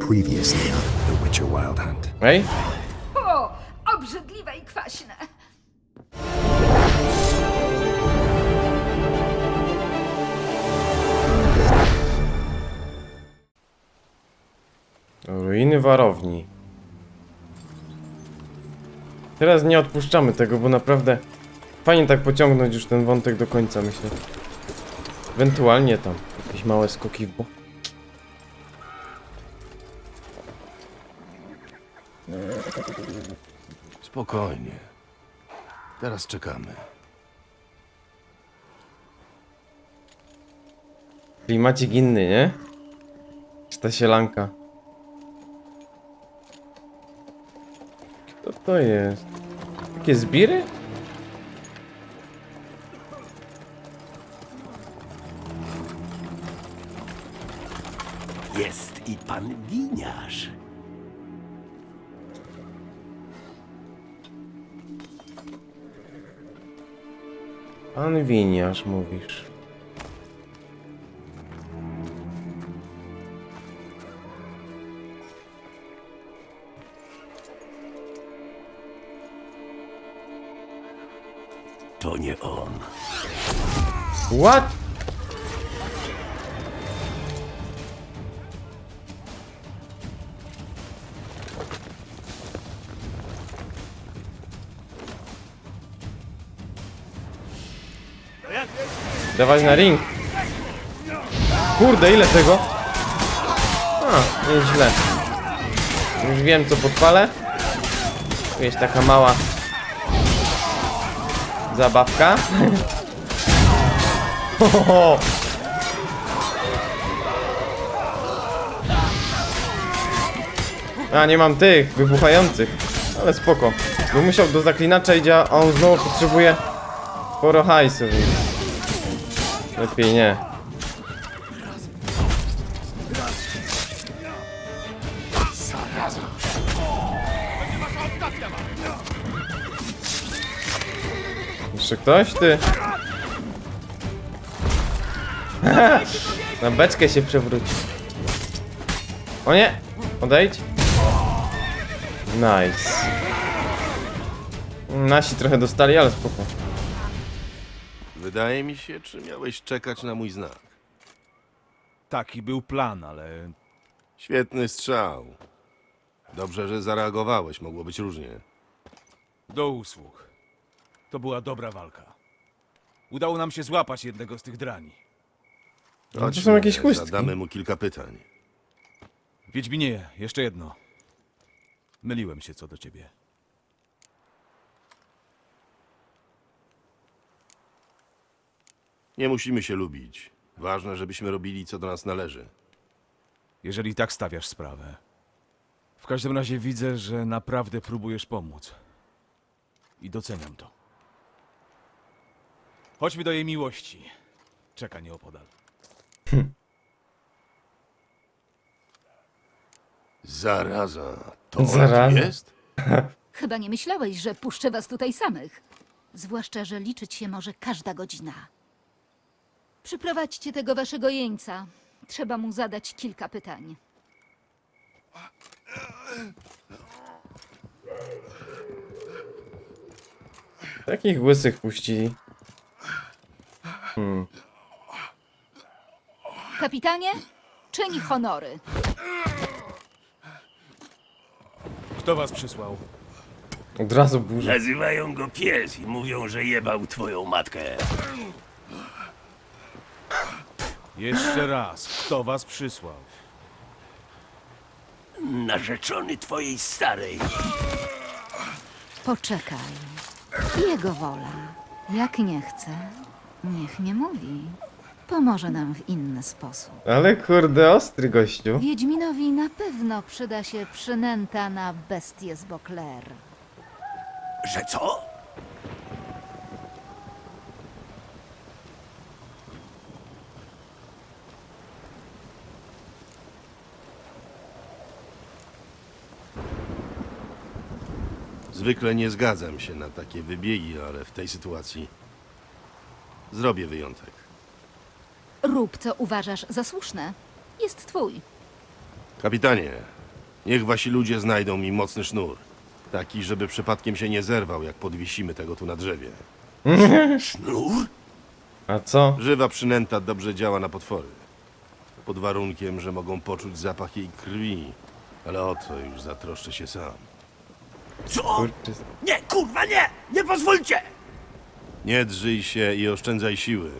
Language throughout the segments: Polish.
Previously on The Witcher Wild Hunt. Ej? O, obrzydliwe i kwaśne. Ruiny warowni. Teraz nie odpuszczamy tego, bo naprawdę fajnie tak pociągnąć już ten wątek do końca, myślę. Ewentualnie tam jakieś małe skoki w bok. Spokojnie. Teraz czekamy. Klimacik inny, nie? Czy ta sielanka? Kto to jest? Takie zbiry? Jest i pan winiarz. Pan winiarz, mówisz. To nie on. What? Dawać na ring. Kurde, ile tego? A, nieźle. Już wiem co podpalę. Jest taka mała zabawka. Ho, A, nie mam tych, wybuchających. Ale spoko. Bo musiał do zaklinacza idzie, a on znowu potrzebuje sporo hajsu, więc... Lepiej nie. Jeszcze ktoś, ty? Na beczkę się przewrócił. O nie! Odejdź. Nice. Nasi trochę dostali, ale spoko. Wydaje mi się, czy miałeś czekać na mój znak. Taki był plan, ale Świetny strzał. Dobrze, że zareagowałeś, mogło być różnie. do usług. To była dobra walka. Udało nam się złapać jednego z tych drani. No to są jakieś chustki. Zadamy mu kilka pytań. Wiedźminie, jeszcze jedno. Myliłem się co do ciebie. Nie musimy się lubić. Ważne, żebyśmy robili, co do nas należy. Jeżeli tak stawiasz sprawę. W każdym razie widzę, że naprawdę próbujesz pomóc. I doceniam to. Chodźmy do jej miłości. Czeka nieopodal. Zaraza. To Zaraza. Zaraza. jest? Chyba nie myślałeś, że puszczę was tutaj samych. Zwłaszcza, że liczyć się może każda godzina. Przyprowadźcie tego waszego jeńca. Trzeba mu zadać kilka pytań. Takich łysych puścili. Kapitanie, czyń honory. Kto was przysłał? Od razu burza. Nazywają go pies i mówią, że jebał twoją matkę. Jeszcze raz. Kto was przysłał? Narzeczony twojej starej. Poczekaj. Jego wola. Jak nie chce, niech nie mówi. Pomoże nam w inny sposób. Ale kurde, ostry gościu. Wiedźminowi na pewno przyda się przynęta na bestię z Bokler. Że co? Zwykle nie zgadzam się na takie wybiegi, ale w tej sytuacji zrobię wyjątek. Rób, co uważasz za słuszne. Jest twój. Kapitanie, niech wasi ludzie znajdą mi mocny sznur. Taki, żeby przypadkiem się nie zerwał, jak podwisimy tego tu na drzewie. Sznur? A co? Żywa przynęta dobrze działa na potwory. Pod warunkiem, że mogą poczuć zapach jej krwi. Ale o to już zatroszczę się sam. Co? Kurczę. Nie, kurwa, nie! Nie pozwólcie! Nie drżyj się i oszczędzaj siły.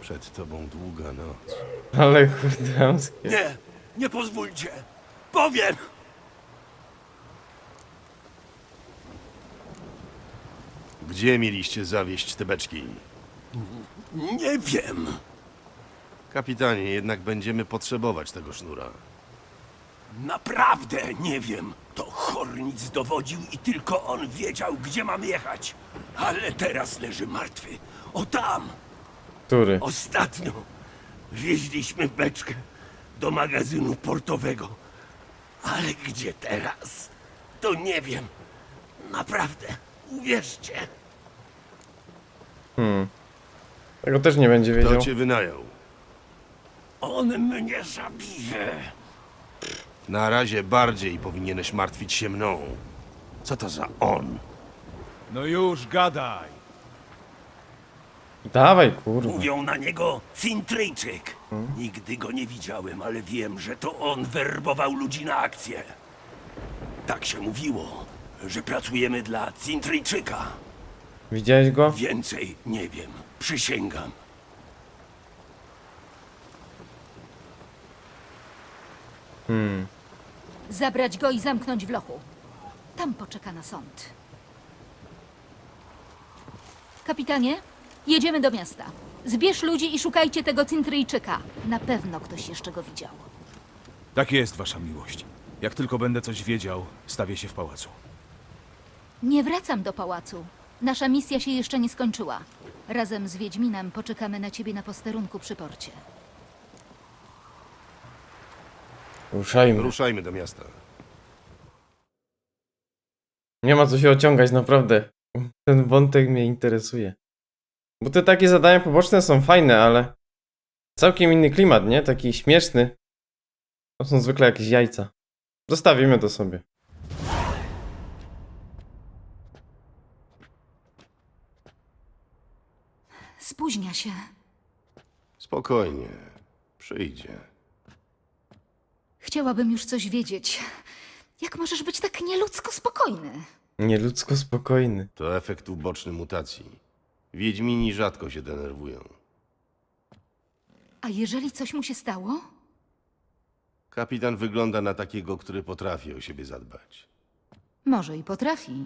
Przed tobą długa noc. Ale kurde, damskie. Nie, nie pozwólcie! Powiem! Gdzie mieliście zawieść te beczki? Nie wiem. Kapitanie, jednak będziemy potrzebować tego sznura. Naprawdę nie wiem. To Hornic dowodził i tylko on wiedział, gdzie mam jechać. Ale teraz leży martwy. O tam! Który? Ostatnio wieźliśmy beczkę do magazynu portowego. Ale gdzie teraz? To nie wiem. Naprawdę. Uwierzcie. Tego też nie będzie Kto wiedział. cię wynajął? On mnie zabije. Na razie bardziej powinieneś martwić się mną. Co to za on? No już, gadaj! Dawaj, kurwa. Mówią na niego Cintryjczyk. Nigdy go nie widziałem, ale wiem, że to on werbował ludzi na akcję. Tak się mówiło, że pracujemy dla Cintryjczyka. Widziałeś go? Więcej nie wiem, przysięgam. Zabrać go i zamknąć w lochu. Tam poczeka na sąd. Kapitanie, jedziemy do miasta. Zbierz ludzi i szukajcie tego Cintryjczyka. Na pewno ktoś jeszcze go widział. Tak jest, wasza miłość. Jak tylko będę coś wiedział, stawię się w pałacu. Nie wracam do pałacu. Nasza misja się jeszcze nie skończyła. Razem z Wiedźminem poczekamy na ciebie na posterunku przy porcie. Ruszajmy. Ruszajmy do miasta. Nie ma co się ociągać, naprawdę. Ten wątek mnie interesuje. Bo te takie zadania poboczne są fajne, ale całkiem inny klimat, nie? Taki śmieszny. To są zwykle jakieś jajca. Zostawimy to sobie. Spóźnia się. Spokojnie. Przyjdzie. Chciałabym już coś wiedzieć. Jak możesz być tak nieludzko spokojny? Nieludzko spokojny. To efekt uboczny mutacji. Wiedźmini rzadko się denerwują. A jeżeli coś mu się stało? Kapitan wygląda na takiego, który potrafi o siebie zadbać. Może i potrafi,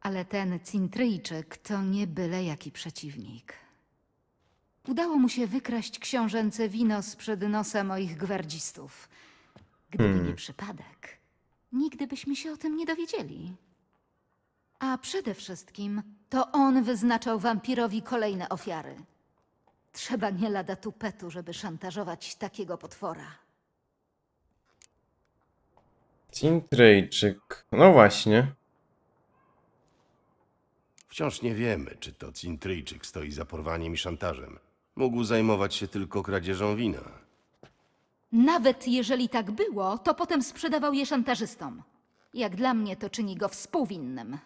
ale ten Cintryjczyk to nie byle jaki przeciwnik. Udało mu się wykraść książęce wino sprzed nosa moich gwardzistów. Gdyby nie przypadek, nigdy byśmy się o tym nie dowiedzieli. A przede wszystkim to on wyznaczał wampirowi kolejne ofiary. Trzeba nie lada tupetu, żeby szantażować takiego potwora. Cintrejczyk. No właśnie. Wciąż nie wiemy, czy to Cintryjczyk stoi za porwaniem i szantażem. Mógł zajmować się tylko kradzieżą wina. Nawet jeżeli tak było, to potem sprzedawał je szantażystom. Jak dla mnie to czyni go współwinnym.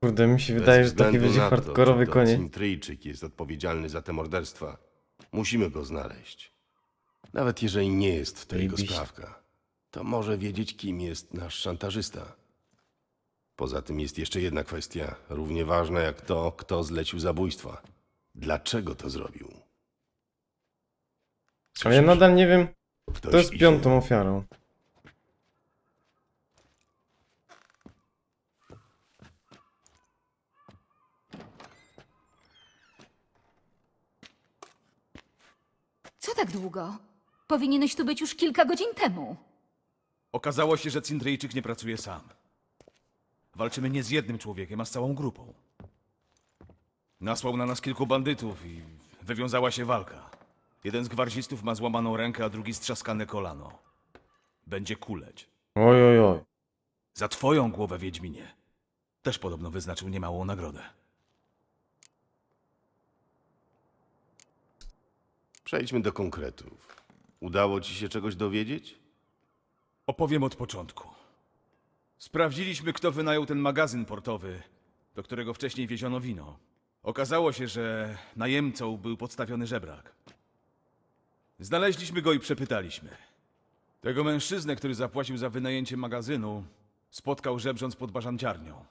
Kurde, mi się Bez wydaje, że taki względu będzie na to, hardkorowy czy to koniec. Cintryjczyk jest odpowiedzialny za te morderstwa. Musimy go znaleźć. Nawet jeżeli nie jest to jego Zajebiście. sprawka, to może wiedzieć, kim jest nasz szantażysta. Poza tym jest jeszcze jedna kwestia, równie ważna jak to, kto zlecił zabójstwa. Dlaczego to zrobił? Ale ja nadal nie wiem, Ktoś kto jest idzie. piątą ofiarą. Co tak długo? Powinieneś tu być już kilka godzin temu. Okazało się, że Cindryjczyk nie pracuje sam. Walczymy nie z jednym człowiekiem, a z całą grupą. Nasłał na nas kilku bandytów i wywiązała się walka. Jeden z gwardzistów ma złamaną rękę, a drugi strzaskane kolano. Będzie kuleć. Oj, oj, oj. Za twoją głowę, Wiedźminie. Też podobno wyznaczył niemałą nagrodę. Przejdźmy do konkretów. Udało ci się czegoś dowiedzieć? Opowiem od początku. Sprawdziliśmy, kto wynajął ten magazyn portowy, do którego wcześniej wieziono wino. Okazało się, że najemcą był podstawiony żebrak. Znaleźliśmy go i przepytaliśmy. Tego mężczyznę, który zapłacił za wynajęcie magazynu, spotkał żebrząc pod bażanciarnią.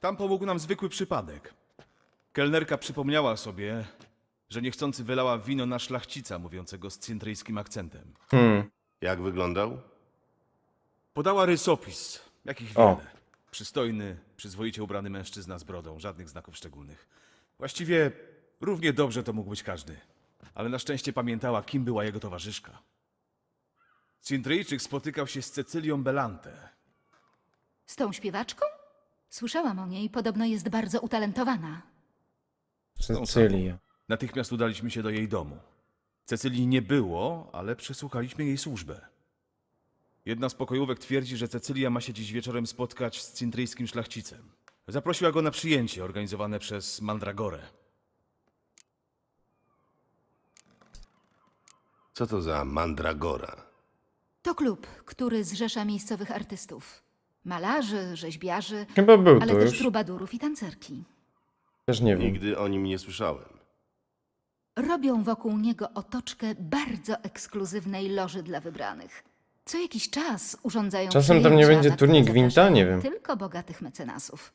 Tam pomógł nam zwykły przypadek. Kelnerka przypomniała sobie, że niechcący wylała wino na szlachcica mówiącego z cintryjskim akcentem. Hmm. Jak wyglądał? Podała rysopis, jakich O. wiele. Przystojny, przyzwoicie ubrany mężczyzna z brodą, żadnych znaków szczególnych. Właściwie równie dobrze to mógł być każdy. Ale na szczęście pamiętała, kim była jego towarzyszka. Cintryjczyk spotykał się z Cecylią Belante. Z tą śpiewaczką? Słyszałam o niej, podobno jest bardzo utalentowana. Cecylia. Natychmiast udaliśmy się do jej domu. Cecylii nie było, ale przesłuchaliśmy jej służbę. Jedna z pokojówek twierdzi, że Cecylia ma się dziś wieczorem spotkać z cintryjskim szlachcicem. Zaprosiła go na przyjęcie organizowane przez Mandragorę. Co to za mandragora? To klub, który zrzesza miejscowych artystów. Malarzy, rzeźbiarzy, Chyba był ale też już. trubadurów i tancerki. Też nie wiem. Nigdy o nim nie słyszałem. Robią wokół niego otoczkę bardzo ekskluzywnej loży dla wybranych. Co jakiś czas urządzają Czasem tam nie przyjęcia, będzie które turniej gwinta? zapraszają Nie wiem. Tylko bogatych mecenasów.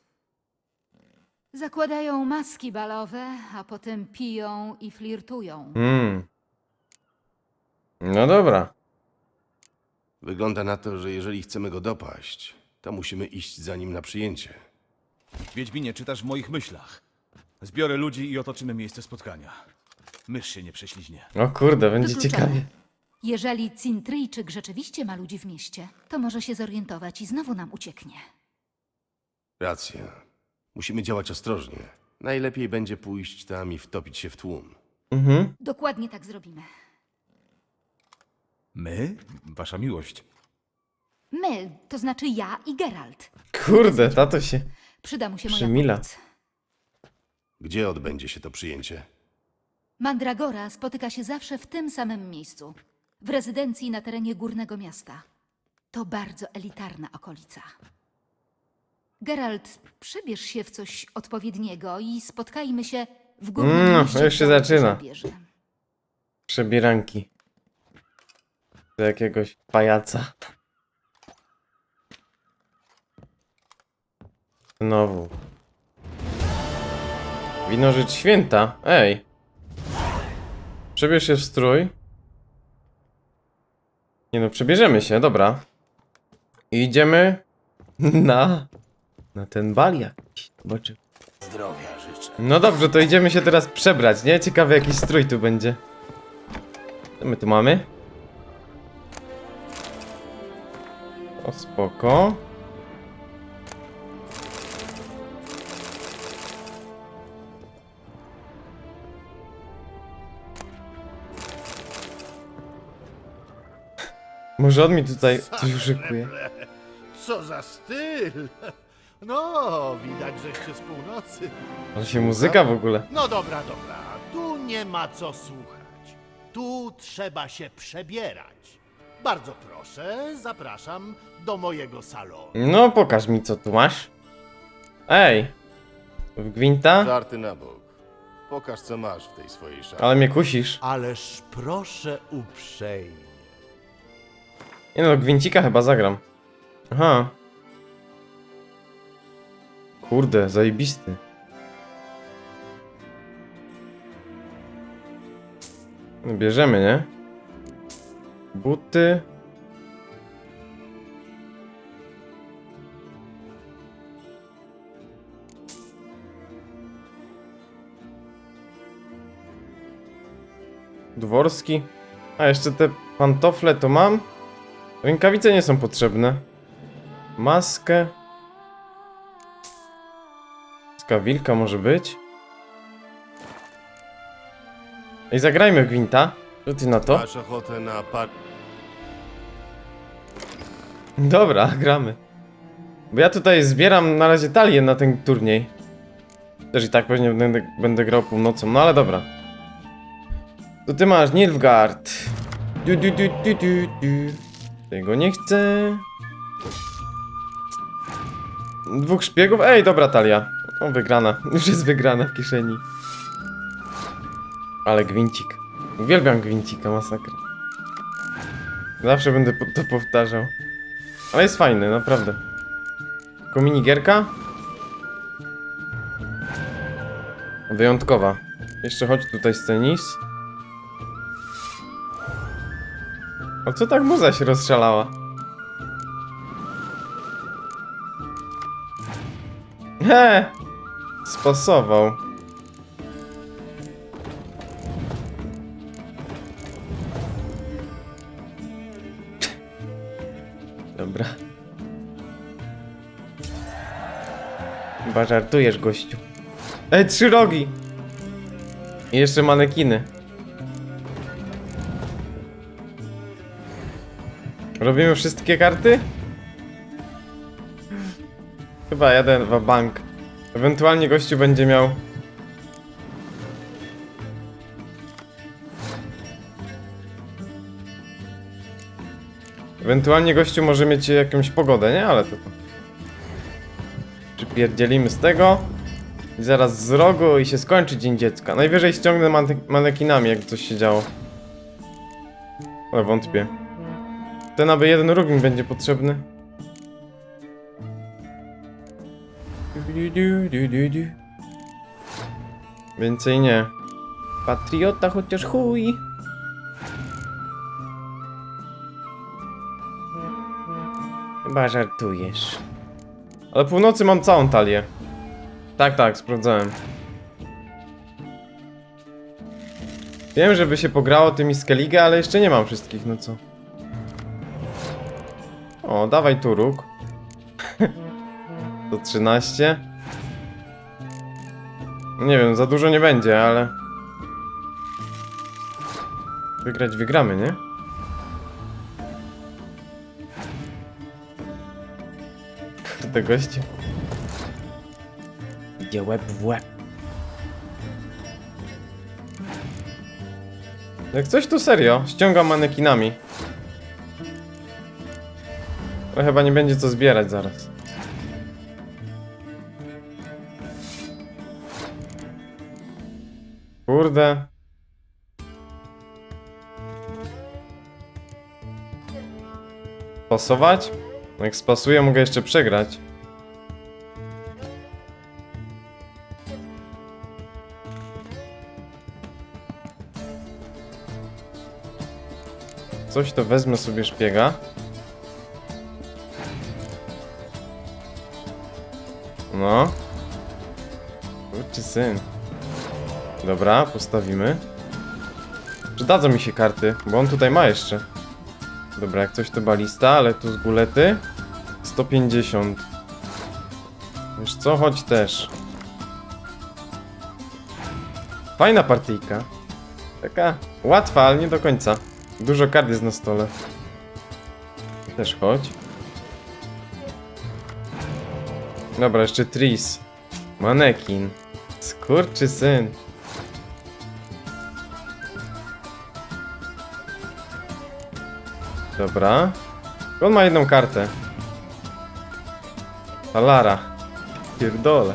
Zakładają maski balowe, a potem piją i flirtują. Hmm. No dobra. Wygląda na to, że jeżeli chcemy go dopaść, to musimy iść za nim na przyjęcie. Wiedźminie, czytasz w moich myślach. Zbiorę ludzi i otoczymy miejsce spotkania. Mysz się nie prześliźnie. O kurde, będzie Wykluczone. ciekawie. Jeżeli Cintryjczyk rzeczywiście ma ludzi w mieście, to może się zorientować i znowu nam ucieknie. Racja. Musimy działać ostrożnie. Najlepiej będzie pójść tam i wtopić się w tłum. Mhm. Dokładnie tak zrobimy. My? Wasza miłość. My, to znaczy ja i Geralt. Kurde, tato się... Przyda mu się moja Przymila. pomoc. Gdzie odbędzie się to przyjęcie? Mandragora spotyka się zawsze w tym samym miejscu. W rezydencji na terenie górnego miasta. To bardzo elitarna okolica. Geralt, przebierz się w coś odpowiedniego i spotkajmy się w górnym Mm, mieście. już się w zaczyna. Przebieranki. Do jakiegoś pajaca. Znowu. Wino rzecz święta. Ej. Przebierz się w strój. Nie no, przebierzemy się, dobra. I idziemy na... Na ten bal jakiś. Zobaczymy. Zdrowia życzę. No dobrze, to idziemy się teraz przebrać, nie? Ciekawy jaki strój tu będzie. Co my tu mamy? O, spoko. Może on mi tutaj coś uszykuje. Co za styl! No, widać, żeście z północy. Ale się muzyka w ogóle. No dobra, dobra, tu nie ma co słuchać. Tu trzeba się przebierać. Bardzo proszę, zapraszam do mojego salonu. No, pokaż mi co tu masz. Ej. W gwinta? Żarty na bok. Pokaż, co masz w tej swojej szafie. Ale mnie kusisz. Ależ proszę uprzejmie. Nie no, gwincika chyba zagram. Aha. Kurde, zajebisty. No, Bierzemy, nie? Buty. Dworski. A jeszcze te pantofle to mam. Rękawice nie są potrzebne. Maskę. Maska wilka może być. I zagrajmy gwinta. Co na to? Masz ochotę na. Dobra, gramy. Bo ja tutaj zbieram na razie talię na ten turniej. Też i tak pewnie będę, będę grał północą, no ale dobra. To ty masz Nilfgaard. Du, du, du, du, du, du. Tego nie chcę. Dwóch szpiegów? Ej, dobra talia. O, wygrana. Już jest wygrana w kieszeni. Ale gwincik. Uwielbiam gwincika, masakra. Zawsze będę to powtarzał. Ale jest fajny, naprawdę. Tylko minigierka? Wyjątkowa. Jeszcze chodź tutaj scenis. O co tak muza się rozszalała? He! Spasował. Chyba żartujesz, gościu. Ej, trzy rogi! I jeszcze manekiny. Robimy wszystkie karty? Chyba jeden w bank. Ewentualnie gościu będzie miał. Ewentualnie gościu może mieć jakąś pogodę, nie? Ale to. to. Przypierdzielimy z tego. I zaraz z rogu i się skończy Dzień Dziecka. Najwyżej ściągnę mane- manekinami, jak coś się działo. Ale wątpię. Ten aby jeden róg mi będzie potrzebny. Więcej nie. Patriota chociaż chuj. Chyba żartujesz. Ale północy mam całą talię. Tak, tak, sprawdzałem. Wiem, żeby się pograło tymi Skellige, ale jeszcze nie mam wszystkich, no co. O, dawaj tu róg. To 13. Nie wiem, za dużo nie będzie, ale... Wygrać wygramy, nie? Kurde goście. Idzie łeb w łeb. Jak coś tu serio, ściągam manekinami. Ale chyba nie będzie co zbierać zaraz. Kurde. Pasować? No Jak spasuję, mogę jeszcze przegrać. Coś to wezmę sobie szpiega. No. Kurczy syn. Dobra, postawimy. Przydadzą mi się karty, bo on tutaj ma jeszcze. Dobra, jak coś to balista, ale tu z gulety 150. Wiesz co, chodź też. Fajna partyjka. Taka łatwa, ale nie do końca. Dużo kart jest na stole. Też chodź. Dobra, jeszcze Tris. Manekin. Skurczy syn. Dobra. On ma jedną kartę. Alara. Pierdole.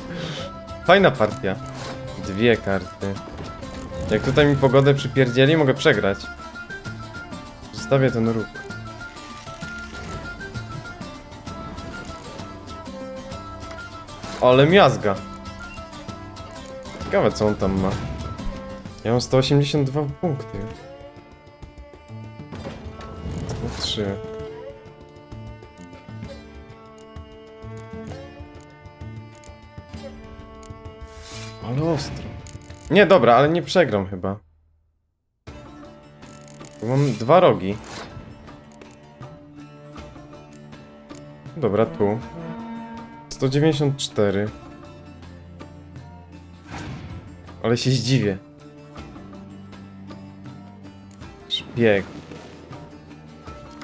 Fajna partia. Dwie karty. Jak tutaj mi pogodę przypierdzieli, mogę przegrać. Zostawię ten róg. Ale miazga. Ciekawe co on tam ma. Ja mam 182 punkty. 103. Ale ostro. Nie, dobra, ale nie przegram chyba. Mam dwa rogi. Dobra, tu. 194. Ale się zdziwię. Szpieg.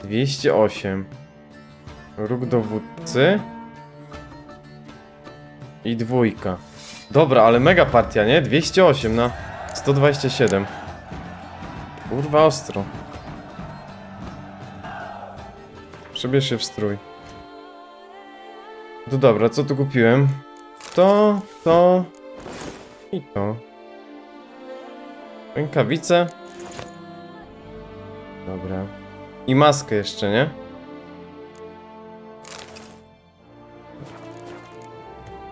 208. Róg dowódcy. I dwójka. Dobra, ale mega partia, nie? 208 na 127. Kurwa ostro. Przebierz się w strój. To dobra, co tu kupiłem? To, to i to. Rękawice. Dobra. I maskę jeszcze, nie?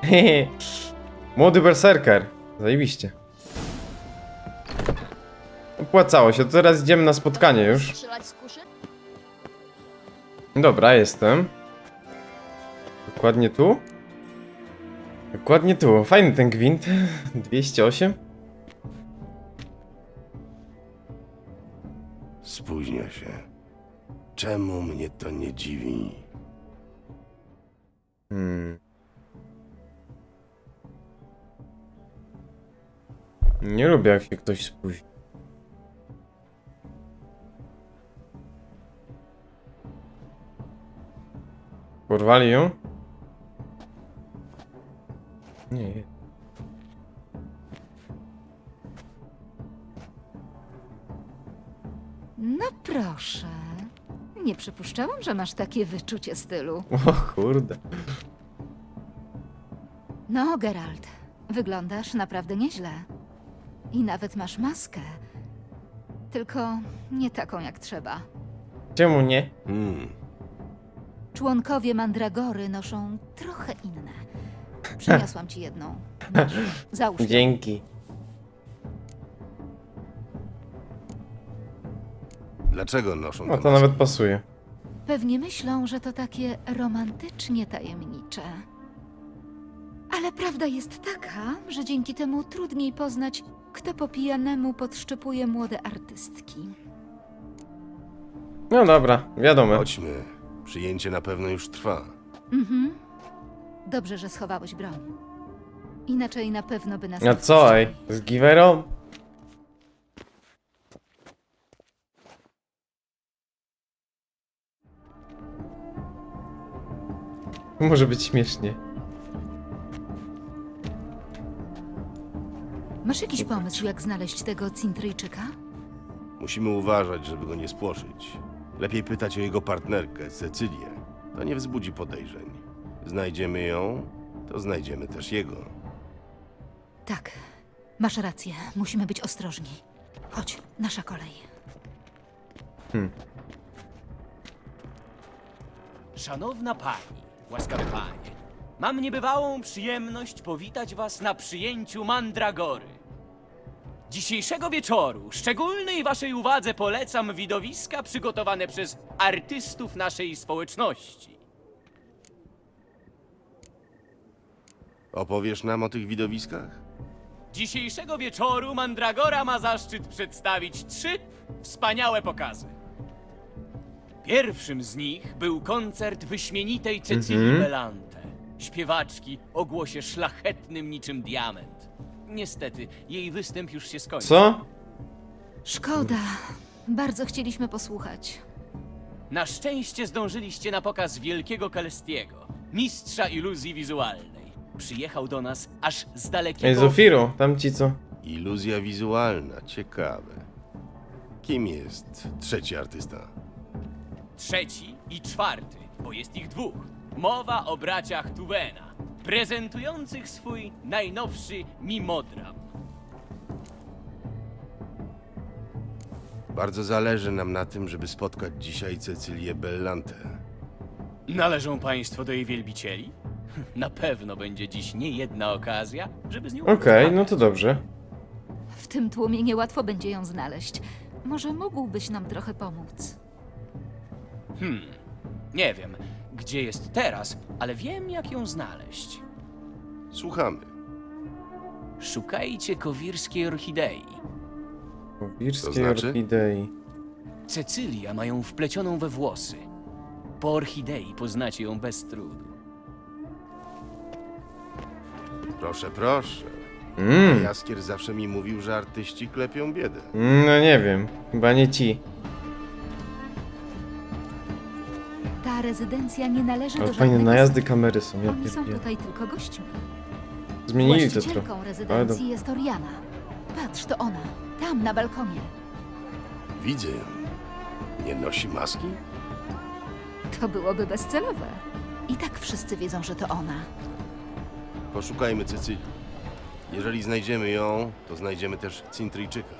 Hehe. Młody berserker. Zajebiście. Opłacało się, to teraz idziemy na spotkanie już. Dobra, jestem. Dokładnie tu? Dokładnie tu. Fajny ten gwint. 208. Spóźnia się. Czemu mnie to nie dziwi? Hmm. Nie lubię jak się ktoś spóźni. Porwali ją? Nie. No proszę. Nie przypuszczałam, że masz takie wyczucie stylu. O kurde. No, Geralt, wyglądasz naprawdę nieźle. I nawet masz maskę. Tylko nie taką jak trzeba. Czemu nie? Hmm, Członkowie mandragory noszą trochę inne. Przyniosłam ci jedną. Masz, załóż ją. Dzięki. Dlaczego noszą No te to nawet pasuje. Pewnie myślą, że to takie romantycznie tajemnicze. Ale prawda jest taka, że dzięki temu trudniej poznać, kto po pijanemu podszczypuje młode artystki. No dobra, wiadomo. Chodźmy. Przyjęcie na pewno już trwa. Mhm. Dobrze, że schowałeś broń. Inaczej na pewno by nas A co, ej? Z giwerą? Może być śmiesznie. Masz jakiś pomysł, jak znaleźć tego Cintryjczyka? Musimy uważać, żeby go nie spłoszyć. Lepiej pytać o jego partnerkę, Cecylię. To nie wzbudzi podejrzeń. Znajdziemy ją, to znajdziemy też jego. Tak, masz rację. Musimy być ostrożni. Chodź, nasza kolej. Szanowna pani, łaskawy panie, mam niebywałą przyjemność powitać was na przyjęciu Mandragory. Dzisiejszego wieczoru szczególnej waszej uwadze polecam widowiska przygotowane przez artystów naszej społeczności. Opowiesz nam o tych widowiskach? Dzisiejszego wieczoru Mandragora ma zaszczyt przedstawić trzy wspaniałe pokazy. Pierwszym z nich był koncert wyśmienitej Cecilii Mhm. Belante, śpiewaczki o głosie szlachetnym niczym diament. Niestety, jej występ już się skończył. Co? Szkoda. Bardzo chcieliśmy posłuchać. Na szczęście zdążyliście na pokaz wielkiego Kalestiego, mistrza iluzji wizualnej. Przyjechał do nas aż z Ej, dalekiego... Zofiru, tam ci co? Iluzja wizualna, ciekawe. Kim jest trzeci artysta? Trzeci i czwarty, bo jest ich dwóch. Mowa o braciach Tuwena, prezentujących swój najnowszy mimodram. Bardzo zależy nam na tym, żeby spotkać dzisiaj Cecylię Bellante. Należą państwo do jej wielbicieli? Na pewno będzie dziś nie jedna okazja, żeby z nią Okej, no to dobrze. W tym tłumie niełatwo będzie ją znaleźć. Może mógłbyś nam trochę pomóc? Hmm, nie wiem, gdzie jest teraz, ale wiem, jak ją znaleźć. Słuchamy. Szukajcie kowirskiej orchidei. Powirskiej To znaczy? orchidei. Cecylia ma ją wplecioną we włosy. Po orchidei poznacie ją bez trudu. Proszę, proszę. Mm. Jaskier zawsze mi mówił, że artyści klepią biedę. No nie wiem, chyba nie ci. Rezydencja nie należy Ale do fajne żadnego najazdy kamery są, ja Oni są tutaj tylko gośćmi. Zmienili to Właścicielką trochę. rezydencji jest Oriana. Patrz, to ona. Tam, na balkonie. Widzę ją. Nie nosi maski? To byłoby bezcelowe. I tak wszyscy wiedzą, że to ona. Poszukajmy Cecylii. Jeżeli znajdziemy ją, to znajdziemy też Cintryjczyka.